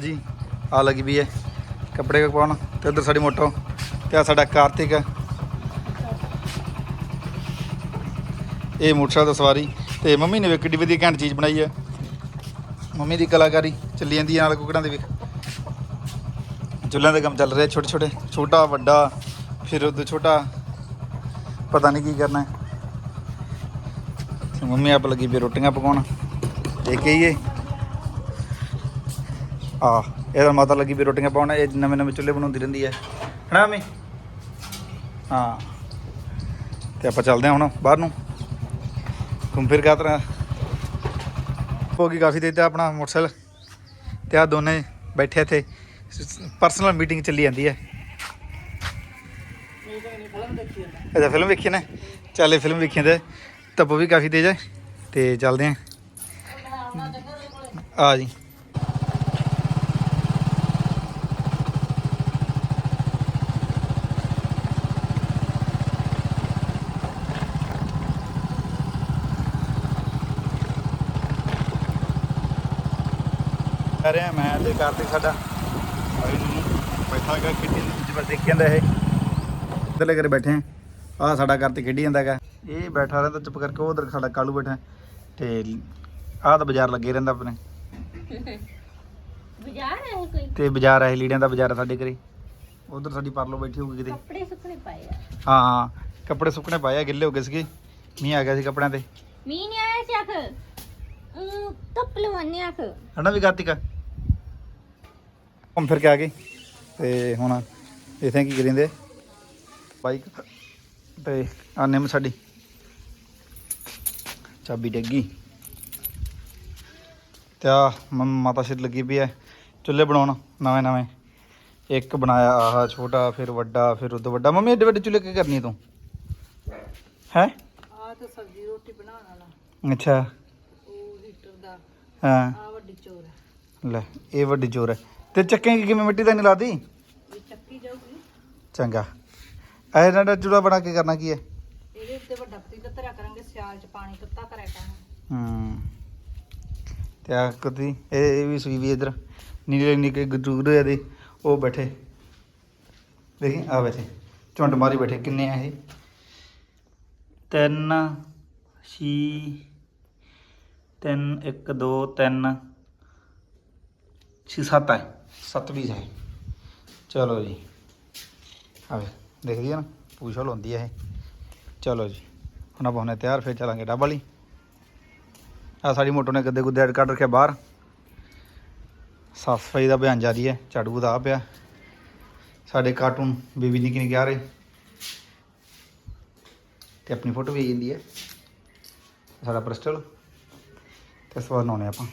ਜੀ, ਆ ਲੱਗੀ ਵੀ ਹੈ। ਕੱਪੜੇ ਪਾਉਣ? ਤੇ ਉਧਰ ਸਾਡੀ ਮੋਟੋ, ਤੇ ਆ ਸਾਡਾ ਕਾਰਤਿਕ ਇਹ ਮੋਟਰਸਾਈਕਲ ਦਾ ਸਵਾਰੀ, ਤੇ ਮੰਮੀ ਨੇ ਵੀ ਕਿੱਡੀ ਵਧੀਆ ਘੈਂਟ ਚੀਜ਼ ਬਣਾਈ ਹੈ। ਮੰਮੀ ਦੀ ਕਲਾਕਾਰੀ ਚੱਲੀ ਜਾਂਦੀ ਹੈ ਨਾਲ ਕੁਕੜਾਂ ਦੇ ਵੇਖ ਚੁੱਲ੍ਹਿਆਂ ਦੇ ਕੰਮ ਚੱਲ ਰਿਹਾ ਛੋਟੇ ਛੋਟੇ ਛੋਟਾ ਵੱਡਾ, ਫਿਰ ਉਦੋਂ ਛੋਟਾ, ਪਤਾ ਨਹੀਂ ਕੀ ਕਰਨਾ ਹੈ। ਮੰਮੀ ਆਪ ਲੱਗੀ ਵੀ ਰੋਟੀਆਂ ਪਕਾਉਣ। ਦੇਖ ਕੇ ਆ ਇਹਦਾ ਮਾਤਾ ਲੱਗੀ ਵੀ ਰੋਟੀਆਂ ਪਾਉਣ, ਇਹ ਨਵੇਂ ਨਵੇਂ ਚੁੱਲ੍ਹੇ ਬਣਾਉਂਦੀ ਰਹਿੰਦੀ ਹੈ। ਹਨਾ ਮੰਮੀ? ਹਾਂ। ਤੇ ਆਪਾਂ ਚੱਲਦੇ ਹਾਂ ਹੁਣ ਬਾਹਰ ਨੂੰ। ਘੁੰਮ ਫਿਰ ਕੇ ਤਰ੍ਹਾਂ। ਹੋ ਗਈ ਕਾਫੀ ਦੇਰ ਤੇ ਆਪਣਾ ਮੋਟਰਸਾਈਕਲ। ਤੇ ਆ ਦੋਨੇ ਬੈਠੇ ਇੱਥੇ। ਪਰਸਨਲ ਮੀਟਿੰਗ ਚੱਲੀ ਜਾਂਦੀ ਹੈ। ਅੱਛਾ ਫਿਲਮ ਵੇਖੀ ਨਾ। ਚੱਲੇ ਫਿਲਮ ਵੇਖੀ ਤੇ ਧੁੱਪ ਵੀ ਕਾਫੀ ਤੇਜ਼ ਹੈ। ਤੇ ਚੱਲਦੇ ਹਾਂ। ਆ ਜੀ। ਕਰ ਰਿਹਾ ਮੈਂ ਤੇ ਕਾਰਤਿਕ ਸਾਡਾ ਅਰੇ ਨੂੰ ਬੈਠਾ ਹੈਗਾ ਕਿੱਡੀ ਜਿਵੇਂ ਦੇਖ ਜਾਂਦਾ ਇਹ। ਇੱਧਰਲੇ ਘਰੇ ਬੈਠੇ ਆ। ਆਹ ਸਾਡਾ ਕਾਰਤਿਕ ਖੇਡੀ ਜਾਂਦਾ ਹੈਗਾ। ਇਹ ਬੈਠਾ ਰਹਿੰਦਾ ਚੁੱਪ ਕਰਕੇ ਉਧਰ ਸਾਡਾ ਕਾਲੂ ਬੈਠਾ। ਤੇ ਆਹ ਤਾਂ ਬਾਜ਼ਾਰ ਲੱਗੇ ਰਹਿੰਦਾ ਆਪਣੇ। ਬਾਜ਼ਾਰ ਹੈ ਕੋਈ? ਤੇ ਬਾਜ਼ਾਰ ਹੈ ਲੀੜਿਆਂ ਦਾ ਬਾਜ਼ਾਰ ਸਾਡੇ ਘਰੇ। ਉਧਰ ਸਾਡੀ ਪਰਲੋ ਬੈਠੀ ਹੋਊਗੀ ਕਿਤੇ। ਕੱਪੜੇ ਸੁੱਕਣੇ ਪਾਏ ਆ। ਹਾਂ ਕੱਪੜੇ ਸੁੱਕਣੇ ਪਾਏ ਆ ਗਿੱਲੇ ਹੋ ਗਏ ਸੀਗੇ। ਮੀਂਹ ਆ ਗਿਆ ਸੀ ਕੱਪੜਿਆਂ ਤੇ। ਮੀਂਹ ਨਹੀਂ ਆਇਆ ਸੀ ਆਖ ਅਮ, ਧੁੱਪ ਲਵਾਨੇ ਆਖ ਹਨਾ ਵੀ ਕਾਰਤਿਕ ਘੁੰਮ ਫਿਰ ਕੇ ਆ ਗਏ ਤੇ ਹੁਣ ਇਥੇ ਕੀ ਕਰਿੰਦੇ? ਬਾਈਕ ਤੇ ਆ ਨਿੰਮ ਸਾਡੀ। ਚਾਬੀ ਡੱਗੀ। ਤੇ ਆ ਮਾਤਾ ਸ਼ਿਰ ਲੱਗੀ ਪਈ ਐ। ਚੁੱਲ੍ਹੇ ਬਣਾਉਣ ਨਵੇਂ ਨਵੇਂ। ਇੱਕ ਬਣਾਇਆ ਆਹ ਛੋਟਾ ਫਿਰ ਵੱਡਾ ਫਿਰ ਉਦੋਂ ਵੱਡਾ। ਮੰਮੀ ਏਡੇ ਵੱਡੇ ਚੁੱਲ੍ਹੇ ਕੀ ਕਰਨੀ ਤੂੰ? ਹੈ? ਆ ਤਾਂ ਸਬਜ਼ੀ ਰੋਟੀ ਬਣਾਉਣ ਵਾਲਾ। ਅੱਛਾ। ਹੀਟਰ ਦਾ। ਹਾਂ। ਆ ਵੱਡੀ ਚੋਰ ਹੈ। ਲੈ ਇਹ ਵੱਡੀ ਜੋਰ ਹੈ। ਤੇ ਚੱਕੇਂਗੀ ਕਿਵੇਂ ਮਿੱਟੀ ਤਾਂ ਨਹੀਂ ਲਾਦੀ? ਇਹ ਚੱਕੀ ਜਾਊਗੀ। ਚੰਗਾ। ਇਹ ਨਾ ਚੂੜਾ ਬਣਾ ਕੇ ਕਰਨਾ ਕੀ ਹੈ? ਇਹਦੇ ਉੱਤੇ ਵੱਡਾ ਪਤੀਲਾ ਧਰਿਆ ਕਰਾਂਗੇ ਸਿਆਲ ਚ ਪਾਣੀ ਤੱਤਾ ਕਰਿਆ ਕਰਾਂਗੇ। ਹੂੰ। ਤੇ ਆ ਕਦੀ ਇਹ ਇਹ ਵੀ ਸੂਈ ਵੀ ਇਧਰ। ਨੀਲੇ ਗਜੂਰ ਇਹਦੇ। ਉਹ ਬੈਠੇ। ਦੇਖੀ ਆ ਬੈਠੇ। ਝੁੰਡ ਮਾਰੀ ਬੈਠੇ। ਕਿੰਨੇ ਆ ਇਹ? ਤਿੰਨ ਛੀ ਤਿੰਨ, ਇੱਕ, ਦੋ, ਤਿੰਨ, ਛੇ, ਸੱਤ ਹੈ। ਸੱਤ ਵੀ ਹੈ ਚਲੋ ਜੀ। ਆਵੇ ਦੇਖਦੀ ਹੈ ਨਾ ਪੂਛ ਲਾਉਂਦੀ ਹੈ ਇਹ। ਚਲੋ ਜੀ, ਹੁਣ ਆਪਾਂ ਹੁਣੇ ਤਿਆਰ, ਫਿਰ ਚਲਾਂਗੇ ਡੱਬ ਵਾਲੀ। ਆ ਸਾਡੀ ਮੋਟੋ ਨੇ ਗੱਦੇ ਗੁੱਦੇ ਐਡ ਕੱਢ ਰੱਖਿਆ ਬਾਹਰ। ਸਾਫ਼ ਸਫ਼ਾਈ ਦਾ ਬਿਆਨ ਜਾਰੀ ਹੈ, ਝਾੜੂ ਦਾ ਆ। ਪਿਆ ਸਾਡੇ ਕਾਰਟੂਨ ਬੀਬੀ ਨਿੱਕੀ ਨਿੱਕੀ ਆ ਰਹੇ ਤੇ ਆਪਣੀ ਫੋਟੋ ਵੀ ਆ ਜਾਂਦੀ ਹੈ। ਸਾਡਾ ਪ੍ਰਸਟਲ ਤੇ ਸਵਾਦ ਨਾਉਣੇ ਆਪਾਂ